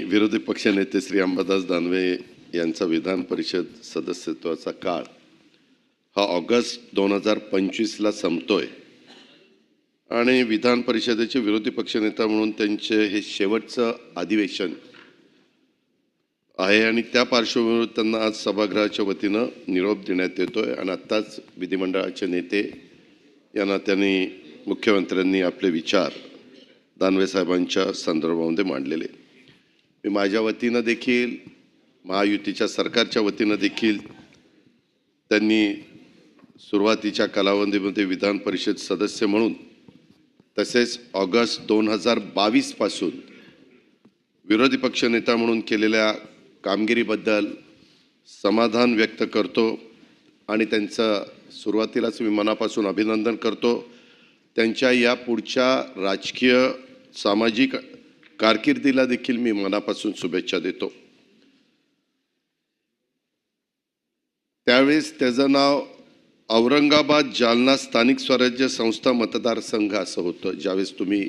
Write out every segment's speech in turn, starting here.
विरोधी पक्षनेते श्री अंबादास दानवे यांचा विधान परिषद सदस्यत्वाचा काळ हा ऑगस्ट दोन हजार पंचवीसला संपतोय. आणि विधान परिषदेचे विरोधी पक्षनेता म्हणून त्यांचे हे शेवटचं अधिवेशन आहे आणि त्या पार्श्वभूमीवर त्यांना आज सभागृहाच्या वतीनं निरोप देण्यात येतोय आणि आत्ताच विधिमंडळाचे नेते यांना त्यांनी मुख्यमंत्र्यांनी आपले विचार दानवे साहेबांच्या संदर्भामध्ये मांडलेले. मी माझ्या वतीनं देखील महायुतीच्या सरकारच्या वतीनं देखील त्यांनी सुरुवातीच्या कालावधीमध्ये विधान परिषद सदस्य म्हणून तसेच ऑगस्ट दोन हजार बावीसपासून विरोधी पक्षनेता म्हणून केलेल्या कामगिरीबद्दल समाधान व्यक्त करतो आणि त्यांचं सुरुवातीलाच मी मनापासून अभिनंदन करतो. त्यांच्या या पुढच्या राजकीय सामाजिक कारकिर्दीला देखील मी मनापासून शुभेच्छा देतो. त्यावेळेस त्याचं नाव औरंगाबाद जालना स्थानिक स्वराज्य संस्था मतदारसंघ असं होतं. ज्यावेळेस तुम्ही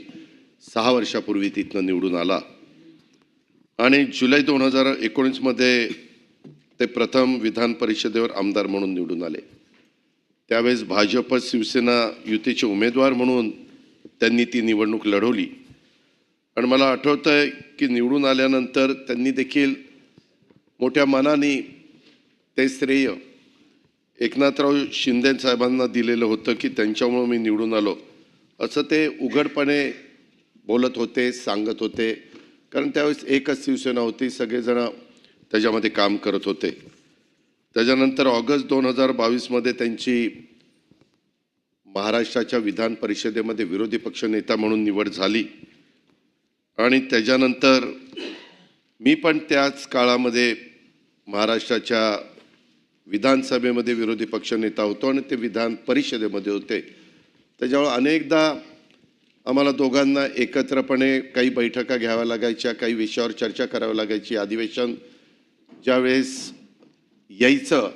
सहा वर्षापूर्वी तिथनं निवडून आला. आणि जुलै दोन हजार एकोणीसमध्ये ते प्रथम विधान परिषदेवर आमदार म्हणून निवडून आले. त्यावेळेस भाजप शिवसेना युतीचे उमेदवार म्हणून त्यांनी ती निवडणूक लढवली. आणि मला आठवतं आहे की निवडून आल्यानंतर त्यांनी देखील मोठ्या मनाने ते श्रेय एकनाथराव शिंदे साहेबांना दिलेलं होतं की त्यांच्यामुळं मी निवडून आलो. असं ते उघडपणे बोलत होते सांगत होते. कारण त्यावेळेस एकच शिवसेना होती सगळेजण त्याच्यामध्ये काम करत होते. त्याच्यानंतर ऑगस्ट दोन हजार बावीसमध्ये त्यांची महाराष्ट्राच्या विधान परिषदेमध्ये विरोधी पक्षनेता म्हणून निवड झाली. आणि त्याच्यानंतर मी पण त्याच काळामध्ये महाराष्ट्राच्या विधानसभेमध्ये विरोधी पक्षनेता होतो आणि ते विधान परिषदेमध्ये होते. त्याच्यामुळे अनेकदा आम्हाला दोघांना एकत्रपणे काही बैठका घ्याव्या लागायच्या काही विषयावर चर्चा करावी लागायची. अधिवेशन ज्यावेळेस यायचं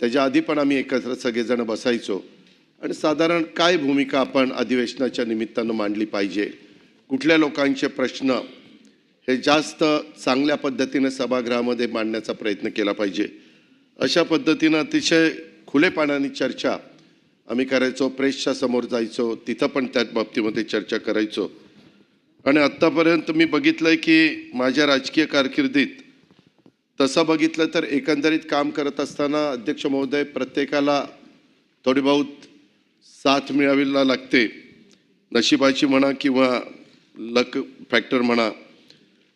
त्याच्या आधी पण आम्ही एकत्र सगळेजण बसायचो. आणि साधारण काय भूमिका आपण अधिवेशनाच्या निमित्तानं मांडली पाहिजे? कुठल्या लोकांचे प्रश्न हे जास्त चांगल्या पद्धतीने सभागृहामध्ये मांडण्याचा प्रयत्न केला पाहिजे. अशा पद्धतीनं अतिशय खुलेपणाने चर्चा आम्ही करायचो प्रेसच्या समोर जायचो तिथं पण त्या बाबतीमध्ये चर्चा करायचो. आणि आत्तापर्यंत मी बघितलं आहे की माझ्या राजकीय कारकिर्दीत तसं बघितलं तर एकंदरीत काम करत असताना अध्यक्ष महोदय प्रत्येकाला थोडी बहुत साथ मिळावीला लागते. नशिबाची म्हणा किंवा लक फॅक्टर म्हणा.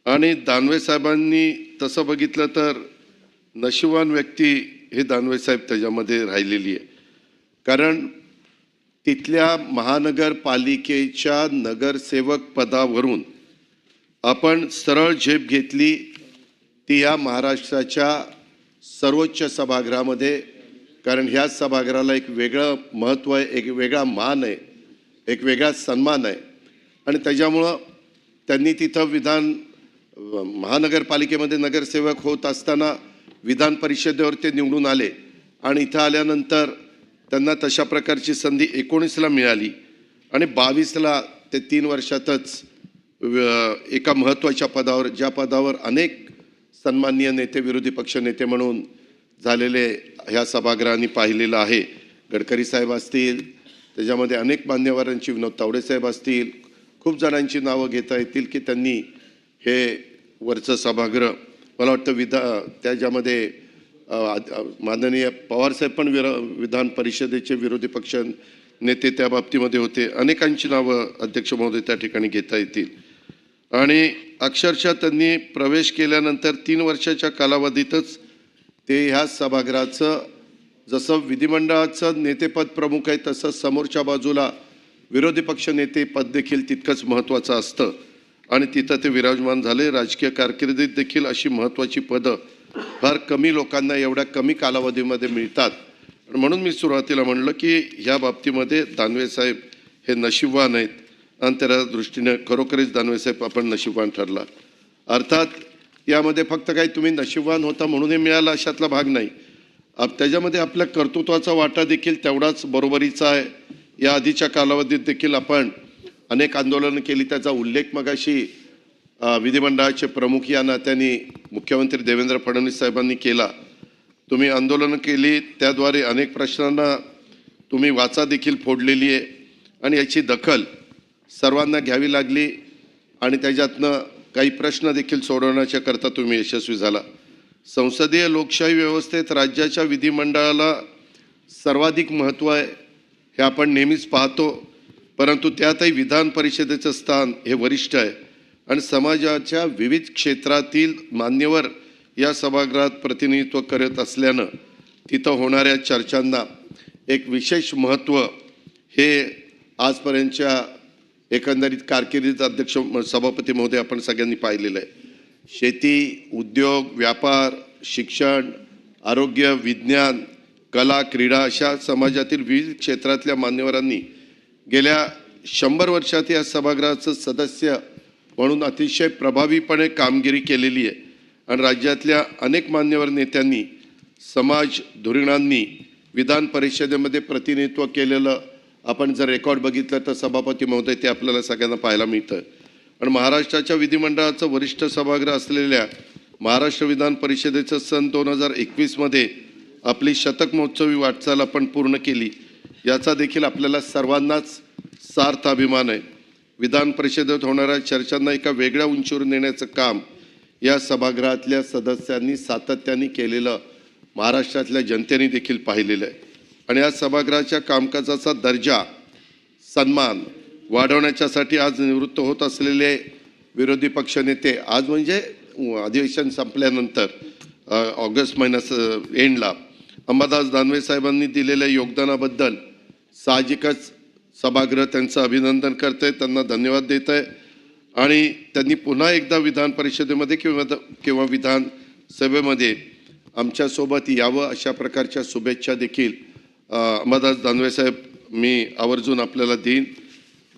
आणि दानवे साहेबांनी तसं बघितलं तर नशिबान व्यक्ती हे दानवे साहेब त्याच्यामध्ये राहिलेली आहे. कारण तिथल्या महानगरपालिकेच्या नगरसेवक पदावरून आपण सरळ झेप घेतली ती या महाराष्ट्राच्या सर्वोच्च सभागृहामध्ये. कारण ह्या सभागृहाला एक वेगळं महत्त्व आहे एक वेगळा मान आहे एक वेगळा सन्मान आहे. आणि त्याच्यामुळं त्यांनी तिथं विधान महानगरपालिकेमध्ये नगरसेवक होत असताना विधान परिषदेवर ते निवडून आले. आणि इथं आल्यानंतर त्यांना तशा प्रकारची संधी एकोणीसला मिळाली. आणि बावीसला ते तीन वर्षातच एका महत्त्वाच्या पदावर ज्या पदावर अनेक सन्माननीय नेते विरोधी पक्ष नेते म्हणून झालेले ह्या सभागृहांनी पाहिलेलं आहे. गडकरी साहेब असतील त्याच्यामध्ये अनेक मान्यवरांची विनोद तावडे साहेब असतील खूप जणांची नावं घेता येतील की त्यांनी हे वरचं सभागृह मला वाटतं विधा त्याच्यामध्ये माननीय पवारसाहेब पण विर विधान परिषदेचे विरोधी पक्ष नेते त्या बाबतीमध्ये होते. अनेकांची नावं अध्यक्ष महोदय त्या ठिकाणी घेता येतील. आणि अक्षरशः त्यांनी प्रवेश केल्यानंतर तीन वर्षाच्या कालावधीतच ते ह्या सभागृहाचं जसं विधिमंडळाचं नेतेपद प्रमुख आहे तसं समोरच्या बाजूला विरोधी पक्षनेते पद देखील तितकंच महत्त्वाचं असतं. आणि तिथं ते विराजमान झाले. राजकीय कारकिर्दीत देखील अशी महत्त्वाची पदं फार कमी लोकांना एवढ्या कमी कालावधीमध्ये मिळतात. म्हणून मी सुरुवातीला म्हणलं की ह्या बाबतीमध्ये दानवे साहेब हे नशीबवान आहेत. आणि त्या दृष्टीने खरोखरीच दानवे साहेब आपण नशीबवान ठरला अर्थात यामध्ये फक्त काही तुम्ही नशीबवान होता म्हणूनही मिळाला अशातला भाग नाही. आप त्याच्यामध्ये आपल्या कर्तृत्वाचा वाटा देखील तेवढाच बरोबरीचा आहे. या आधीच्या कालावधीत देखील आपण अनेक आंदोलनं केली. त्याचा उल्लेख मगाशी विधिमंडळाचे प्रमुख या नात्याने मुख्यमंत्री देवेंद्र फडणवीस साहेबांनी केला. तुम्ही आंदोलनं केली त्याद्वारे अनेक प्रश्नांना तुम्ही वाचा देखील फोडलेली आहे आणि याची दखल सर्वांना घ्यावी लागली आणि त्याच्यातनं काही प्रश्न देखील सोडवण्याच्या करता तुम्ही यशस्वी झाला. संसदीय लोकशाही व्यवस्थेत राज्याच्या विधिमंडळाला सर्वाधिक महत्त्व आहे. हे आपण नेहमीच पाहतो परंतु त्यातही विधान परिषदेचं स्थान हे वरिष्ठ आहे. आणि समाजाच्या विविध क्षेत्रातील मान्यवर या सभागृहात प्रतिनिधित्व करत असल्यानं तिथं होणाऱ्या चर्चांना एक विशेष महत्त्व हे आजपर्यंतच्या एकंदरीत कारकिर्दीत अध्यक्ष सभापती महोदय आपण सगळ्यांनी पाहिलेलं आहे. शेती उद्योग व्यापार शिक्षण आरोग्य विज्ञान कला क्रीडा अशा समाजातील विविध क्षेत्रातल्या मान्यवरांनी गेल्या शंभर वर्षात या सभागृहाचं सदस्य म्हणून अतिशय प्रभावीपणे कामगिरी केलेली आहे. आणि राज्यातल्या अनेक मान्यवर नेत्यांनी समाज धुरीणांनी विधान परिषदेमध्ये प्रतिनिधित्व केलेलं आपण जर रेकॉर्ड बघितलं तर सभापती महोदय ते आपल्याला सगळ्यांना पाहायला मिळतं. आणि महाराष्ट्राच्या विधिमंडळाचं वरिष्ठ सभागृह असलेल्या महाराष्ट्र विधान परिषदेचं सन दोन हजार एकवीसमध्ये आपली शतक महोत्सवी वाटचाल आपण पूर्ण केली. याचा देखील आपल्याला सर्वांनाच सार्थ अभिमान आहे. विधान परिषदेत होणाऱ्या चर्चांना एका वेगळ्या उंचीवर नेण्याचं काम या सभागृहातल्या सदस्यांनी सातत्याने केलेलं महाराष्ट्रातल्या जनतेने देखील पाहिलेलं आहे. आणि या सभागृहाच्या कामकाजाचा दर्जा सन्मान वाढवण्याच्यासाठी आज निवृत्त होत असलेले विरोधी पक्षनेते आज म्हणजे अधिवेशन संपल्यानंतर ऑगस्ट महिन्याचं एंडला अंबादास दानवे साहेबांनी दिलेल्या योगदानाबद्दल साहजिकच सभागृह त्यांचं अभिनंदन करते त्यांना धन्यवाद देत आहे आणि त्यांनी पुन्हा एकदा विधान परिषदेमध्ये किंवा किंवा विधान सभेमध्ये आमच्यासोबत यावं अशा प्रकारच्या शुभेच्छा देखील अंबादास दानवे साहेब मी आवर्जून आपल्याला देईन.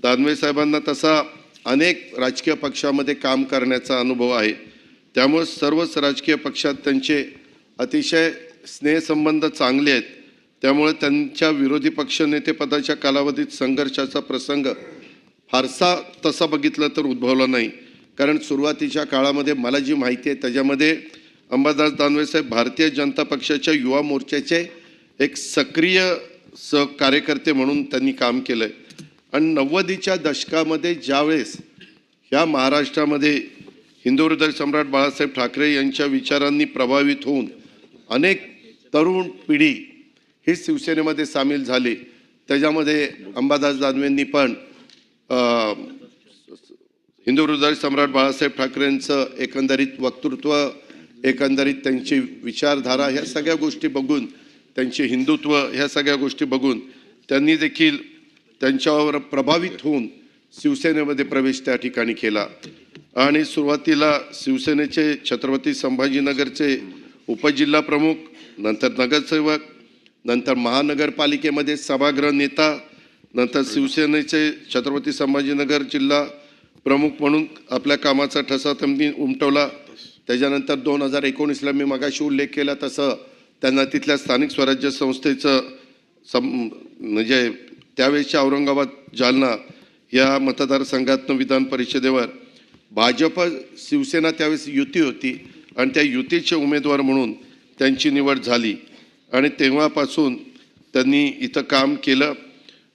दानवे साहेबांना तसा अनेक राजकीय पक्षामध्ये काम करण्याचा अनुभव आहे. त्यामुळे सर्वच राजकीय पक्षात त्यांचे अतिशय स्नेहसंबंध चांगले आहेत त्यामुळे त्यांच्या विरोधी पक्षनेतेपदाच्या कालावधीत संघर्षाचा प्रसंग फारसा तसा बघितलं तर उद्भवला नाही. कारण सुरुवातीच्या काळामध्ये मला जी माहिती आहे त्याच्यामध्ये अंबादास दानवे साहेब भारतीय जनता पक्षाच्या युवा मोर्चाचे एक सक्रिय स कार्यकर्ते म्हणून त्यांनी काम केलं आहे आणि नव्वदीच्या दशकामध्ये ज्यावेळेस ह्या महाराष्ट्रामध्ये हिंदू हृदय सम्राट बाळासाहेब ठाकरे यांच्या विचारांनी प्रभावित होऊन अनेक तरुण पिढी ही शिवसेनेमध्ये सामील झाली. त्याच्यामध्ये अंबादास दानवेंनी पण हिंदू हृदय सम्राट बाळासाहेब ठाकरेंचं एकंदरीत वक्तृत्व एकंदरीत त्यांची विचारधारा ह्या सगळ्या गोष्टी बघून त्यांचे हिंदुत्व ह्या सगळ्या गोष्टी बघून त्यांनी देखील त्यांच्यावर प्रभावित होऊन शिवसेनेमध्ये प्रवेश त्या ठिकाणी केला. आणि सुरुवातीला शिवसेनेचे छत्रपती संभाजीनगरचे उपजिल्हा प्रमुख नंतर नगरसेवक नंतर महानगरपालिकेमध्ये सभागृह नेता नंतर शिवसेनेचे छत्रपती संभाजीनगर जिल्हा प्रमुख म्हणून आपल्या कामाचा ठसा त्यांनी उमटवला. त्याच्यानंतर दोन हजार एकोणीसला मी मगाशी उल्लेख केला तसं त्यांना तिथल्या स्थानिक स्वराज्य संस्थेचं सम म्हणजे त्यावेळेसच्या औरंगाबाद जालना या मतदारसंघातनं विधान परिषदेवर भाजप शिवसेना त्यावेळेस युती होती आणि त्या युतीचे उमेदवार म्हणून त्यांची निवड झाली. आणि तेव्हापासून त्यांनी इथं काम केलं.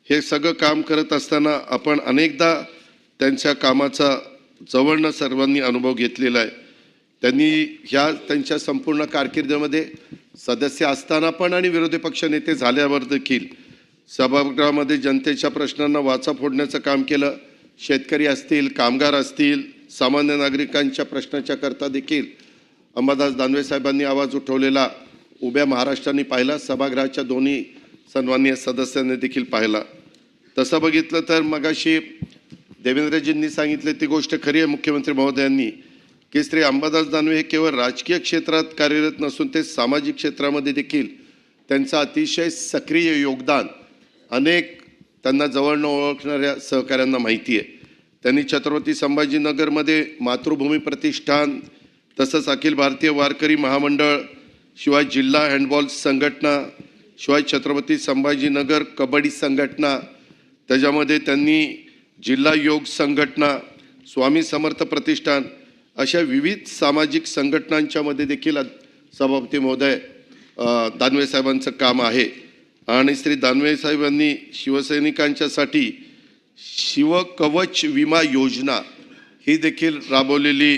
हे सगळं काम करत असताना आपण अनेकदा त्यांच्या कामाचा जवळनं सर्वांनी अनुभव घेतलेला आहे. त्यांनी ह्या त्यांच्या संपूर्ण कारकिर्दीमध्ये सदस्य असताना पण आणि विरोधी पक्ष नेते झाल्यावर देखील सभागृहामध्ये जनतेच्या प्रश्नांना वाचा फोडण्याचं काम केलं. शेतकरी असतील कामगार असतील सामान्य नागरिकांच्या प्रश्नाच्या करता देखील अंबादास दानवे साहेबांनी आवाज उठवलेला उभ्या महाराष्ट्राने पाहिला सभागृहाच्या दोन्ही सन्माननीय सदस्यांनी देखील पाहिला. तसं बघितलं तर मगाशी देवेंद्रजींनी सांगितले ती गोष्ट खरी आहे मुख्यमंत्री महोदयांनी की श्री अंबादास दानवे हे केवळ राजकीय क्षेत्रात कार्यरत नसून ते सामाजिक क्षेत्रामध्ये देखील त्यांचं अतिशय सक्रिय योगदान अनेक त्यांना जवळनं ओळखणाऱ्या सहकाऱ्यांना माहिती आहे. त्यांनी छत्रपती संभाजीनगरमध्ये मातृभूमी प्रतिष्ठान तसंच अखिल भारतीय वारकरी महामंडळ शिवाय जिल्हा हँडबॉल संघटना शिवाय छत्रपती संभाजीनगर कबड्डी संघटना त्याच्यामध्ये त्यांनी जिल्हा योग संघटना स्वामी समर्थ प्रतिष्ठान अशा विविध सामाजिक संघटनांच्यामध्ये देखील सभापती महोदय दानवे साहेबांचं काम आहे. आणि श्री दानवे साहेबांनी शिवसैनिकांच्यासाठी शिवकवच विमा योजना ही देखील राबवलेली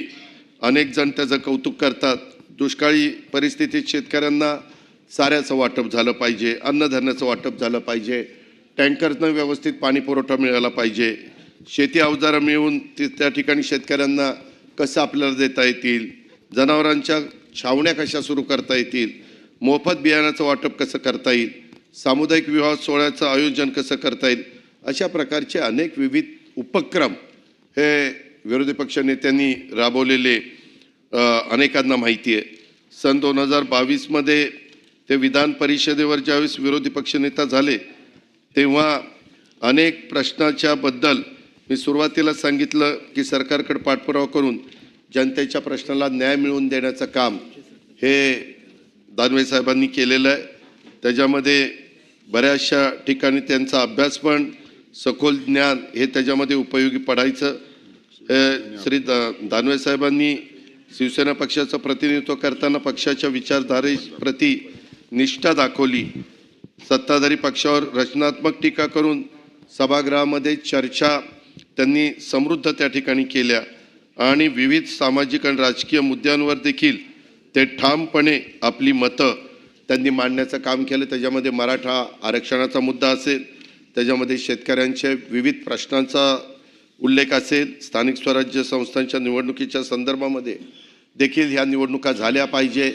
अनेक जण त्याचं कौतुक करतात. दुष्काळी परिस्थितीत शेतकऱ्यांना साऱ्याचं वाटप झालं पाहिजे अन्नधान्याचं वाटप झालं पाहिजे टँकरनं व्यवस्थित पाणी पुरवठा मिळाला पाहिजे. शेती अवजारं मिळवून ती त्या ठिकाणी शेतकऱ्यांना कसं आपल्याला देता येतील? जनावरांच्या छावण्या कशा सुरू करता येतील? मोफत बियाण्याचं वाटप कसं करता येईल? सामुदायिक विवाह सोहळ्याचं आयोजन कसं करता येईल? अशा प्रकारचे अनेक विविध उपक्रम हे विरोधी पक्ष नेत्यांनी राबवलेले अनेकांना माहिती आहे. सन दोन हजार बावीसमध्ये ते विधान परिषदेवर ज्यावेळेस विरोधी पक्षनेता झाले तेव्हा अनेक प्रश्नाच्याबद्दल मी सुरुवातीला सांगितलं की सरकारकडे पाठपुरावा करून जनतेच्या प्रश्नाला न्याय मिळवून देण्याचं काम हे दानवे साहेबांनी केलेलं आहे. त्याच्यामध्ये बऱ्याचशा ठिकाणी त्यांचा अभ्यास पण सखोल ज्ञान हे त्याच्यामध्ये उपयोगी पडायचं. श्री दा दानवे साहेबांनी शिवसेना पक्षाचं प्रतिनिधित्व करताना पक्षाच्या विचारधारेप्रती निष्ठा दाखवली. सत्ताधारी पक्षावर रचनात्मक टीका करून सभागृहामध्ये चर्चा त्यांनी समृद्ध त्या ठिकाणी केल्या आणि विविध सामाजिक आणि राजकीय मुद्द्यांवर देखील ते ठामपणे आपली मतं त्यांनी मांडण्याचं काम केलं. त्याच्यामध्ये मराठा आरक्षणाचा मुद्दा असेल त्याच्यामध्ये शेतकऱ्यांचे विविध प्रश्नांचा उल्लेख असेल स्थानिक स्वराज्य संस्थांच्या निवडणुकीच्या संदर्भामध्ये देखील ह्या निवडणुका झाल्या पाहिजे.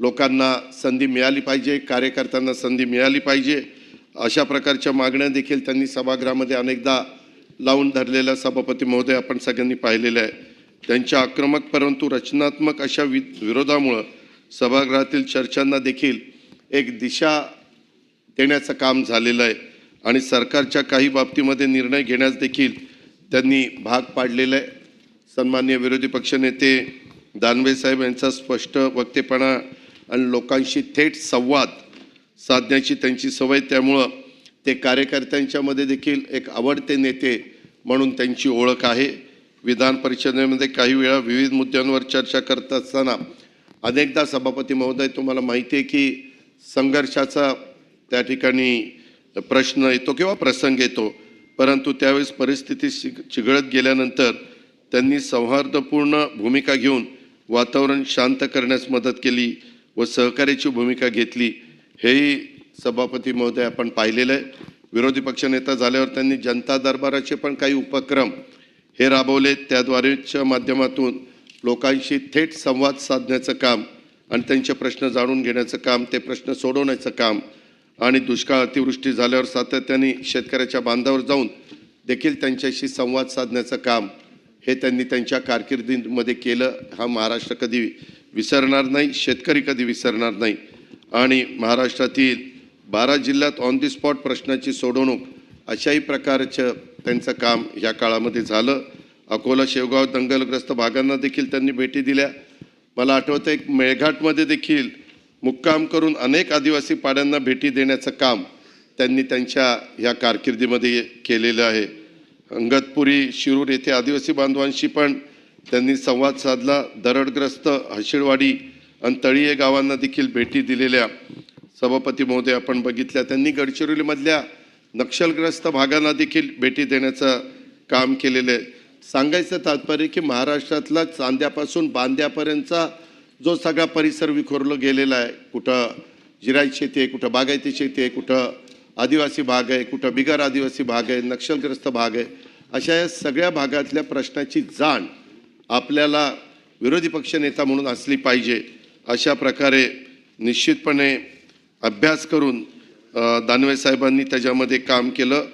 लोकांना संधी मिळाली पाहिजे कार्यकर्त्यांना संधी मिळाली पाहिजे. अशा प्रकारच्या मागण्या देखील त्यांनी सभागृहामध्ये अनेकदा लावून धरलेल्या सभापती महोदय आपण सगळ्यांनी पाहिलेल्या आहे त्यांच्या आक्रमक परंतु रचनात्मक अशा वि विरोधामुळं सभागृहातील चर्चांना देखील एक दिशा देण्याचं काम झालेलं आहे. आणि सरकारच्या काही बाबतीमध्ये निर्णय घेण्यास देखील त्यांनी भाग पाडलेला आहे सन्मान्य विरोधी पक्षनेते दानवे साहेब यांचा स्पष्ट वक्तेपणा आणि लोकांशी थेट संवाद साधण्याची त्यांची सवय त्यामुळं ते कार्यकर्त्यांच्यामध्ये देखील एक आवडते नेते म्हणून त्यांची ओळख आहे. विधान परिषदेमध्ये काही वेळा विविध मुद्द्यांवर चर्चा करत असताना अनेकदा सभापती महोदय तुम्हाला माहिती आहे की संघर्षाचा त्या ठिकाणी प्रश्न येतो किंवा प्रसंग येतो. परंतु त्यावेळेस परिस्थिती शि चिघळत गेल्यानंतर त्यांनी सौहार्दपूर्ण भूमिका घेऊन वातावरण शांत करण्यास मदत केली व सहकार्याची भूमिका घेतली. हेही सभापती महोदय आपण पाहिलेलं आहे. विरोधी पक्षनेता झाल्यावर त्यांनी जनता दरबाराचे पण काही उपक्रम हे राबवले. त्याद्वारेच्या माध्यमातून लोकांशी थेट संवाद साधण्याचं काम आणि त्यांचे प्रश्न जाणून घेण्याचं काम ते प्रश्न सोडवण्याचं काम आणि दुष्काळ अतिवृष्टी झाल्यावर सातत्याने शेतकऱ्याच्या बांधावर जाऊन देखील त्यांच्याशी संवाद साधण्याचं काम हे त्यांनी त्यांच्या कारकिर्दीमध्ये केलं. हा महाराष्ट्र कधी विसरणार नाही शेतकरी कधी विसरणार नाही. आणि महाराष्ट्रातील बारा जिल्ह्यात ऑन दी स्पॉट प्रश्नाची सोडवणूक अशाही प्रकारचं त्यांचं काम या काळामध्ये झालं. अकोला शेवगाव दंगलग्रस्त भागांना देखील त्यांनी भेटी दिल्या. मला आठवतं एक मेळघाटमध्ये देखील मुक्काम करून अनेक आदिवासी पाड्यांना भेटी देण्याचं काम त्यांनी त्यांच्या ह्या कारकिर्दीमध्ये केलेलं आहे. अंगतपुरी शिरूर येथे आदिवासी बांधवांशी पण त्यांनी संवाद साधला. दरडग्रस्त हशिळवाडी आणि तळीये गावांना देखील भेटी दिलेल्या सभापती महोदय आपण बघितल्या. त्यांनी गडचिरोलीमधल्या नक्षलग्रस्त भागांना देखील भेटी देण्याचं काम केलेलं आहे. सांगायचं तात्पर्य की महाराष्ट्रातला चांद्यापासून बांद्यापर्यंतचा जो सगळा परिसर विखुरलं गेलेला आहे कुठं जिरायत शेती आहे कुठं बागायती शेती आहे कुठं आदिवासी भाग आहे कुठं बिगर आदिवासी भाग आहे नक्षलग्रस्त भाग आहे अशा या सगळ्या भागातल्या प्रश्नाची जाण आपल्याला विरोधी पक्षनेता म्हणून असली पाहिजे अशा प्रकारे निश्चितपणे अभ्यास करून दानवे साहेबांनी त्याच्यामध्ये काम केलं.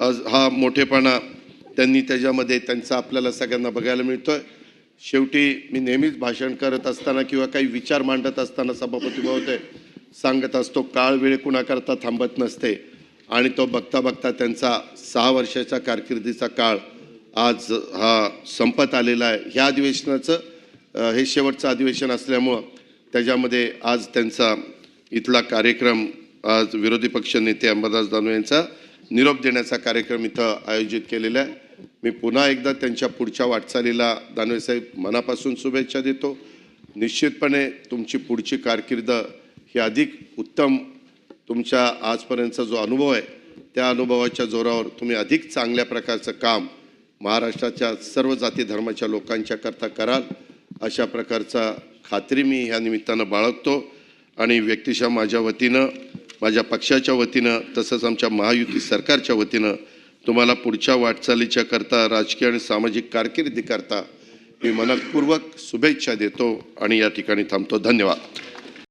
आज हा मोठेपणा त्यांनी त्याच्यामध्ये त्यांचा आपल्याला सगळ्यांना बघायला मिळतो आहे शेवटी मी नेहमीच भाषण करत असताना किंवा काही विचार मांडत असताना सभापती महोदय सांगत असतो काळ वेळ कुणाकरता थांबत नसते. आणि तो बघता बघता त्यांचा सहा वर्षाच्या कारकिर्दीचा काळ आज हा संपत आलेला आहे. ह्या अधिवेशनाचं हे शेवटचं अधिवेशन असल्यामुळं त्याच्यामध्ये आज त्यांचा इथला कार्यक्रम आज विरोधी पक्ष नेते अंबादास दानवे यांचा निरोप देण्याचा कार्यक्रम इथं आयोजित केलेला आहे. मी पुन्हा एकदा त्यांच्या पुढच्या वाटचालीला दानवेसाहेब मनापासून शुभेच्छा देतो. निश्चितपणे तुमची पुढची कारकीर्द ही अधिक उत्तम तुमच्या आजपर्यंतचा जो अनुभव आहे त्या अनुभवाच्या जोरावर तुम्ही अधिक चांगल्या प्रकारचं काम महाराष्ट्राच्या सर्व जाती धर्माच्या लोकांच्या करता कराल अशा प्रकारचा खात्री मी ह्या निमित्तानं बाळगतो. आणि व्यक्तिशः माझ्या वतीनं माझ्या पक्षाच्या वतीनं तसंच आमच्या महायुती सरकारच्या वतीनं तुम्हाला पुढच्या वाटचालीच्या करता राजकीय आणि सामाजिक कारकिर्दीकरता मी मनपूर्वक शुभेच्छा देतो आणि या ठिकाणी थांबतो. धन्यवाद.